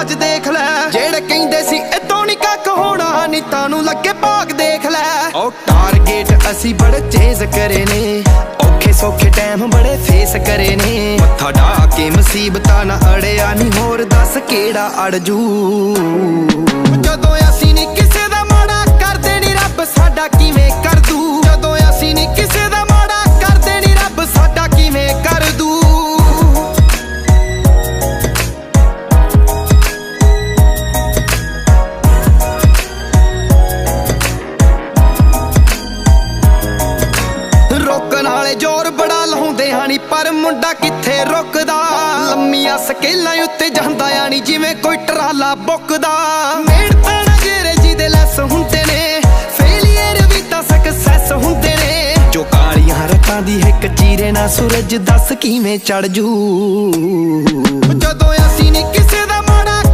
ਅੱਜ ਦੇਖ ਲੈ। ਜਿਹੜੇ ਕਹਿੰਦੇ ਸੀ ਇਤੋਂ ਨਹੀਂ ਕੱਖ ਹੋਣਾ ਨੀ ਤਾਨੂੰ ਲੱਗੇ ਭਾਗ ਦੇਖ ਲੈ। ਉਹ ਟਾਰਗੇਟ ਅਸੀਂ ਬੜੇ ਚੇਜ਼ ਕਰੇ ਨੇ। ਔਖੇ ਸੌਖੇ ਟਾਈਮ ਬੜੇ ਫੇਸ ਕਰੇ ਨੇ। ਮੱਥਾ ਢਾ ਕੇ ਮੁਸੀਬਤਾਂ ਨਾ ਅੜਿਆ ਨਹੀਂ ਹੋਰ ਦੱਸ ਕਿਹੜਾ ਅੜਜੂ? ਮੁੰਡਾ ਕਿੱਥੇ ਰੁਕਦਾ? ਲੰਮੀਆਂ ਸਕੇਲਾਂ ਉੱਤੇ ਜਾਂਦਾ ਆਣੀ ਜਿਵੇਂ ਕੋਈ ਟਰਾਲਾ ਬੁੱਕਦਾ। ਮਿਹਨਤਾਂ ਨਾ ਜਿਹੜੇ ਜਿਹਦੇ ਲੈਸ ਹੁੰਦੇ ਨੇ ਫੇਲੀਅਰ ਵੀ ਤਾਂ ਸਕਸੈਸ ਹੁੰਦੇ ਨੇ। ਜੋ ਕਾਲੀਆਂ ਰਤਾਂ ਦੀ ਇੱਕ ਚੀਰੇ ਨਾ ਸੂਰਜ ਦੱਸ ਕਿਵੇਂ ਚੜ ਜੂ? ਜਦੋਂ ਅਸੀਂ ਨਹੀਂ ਕਿਸੇ ਦਾ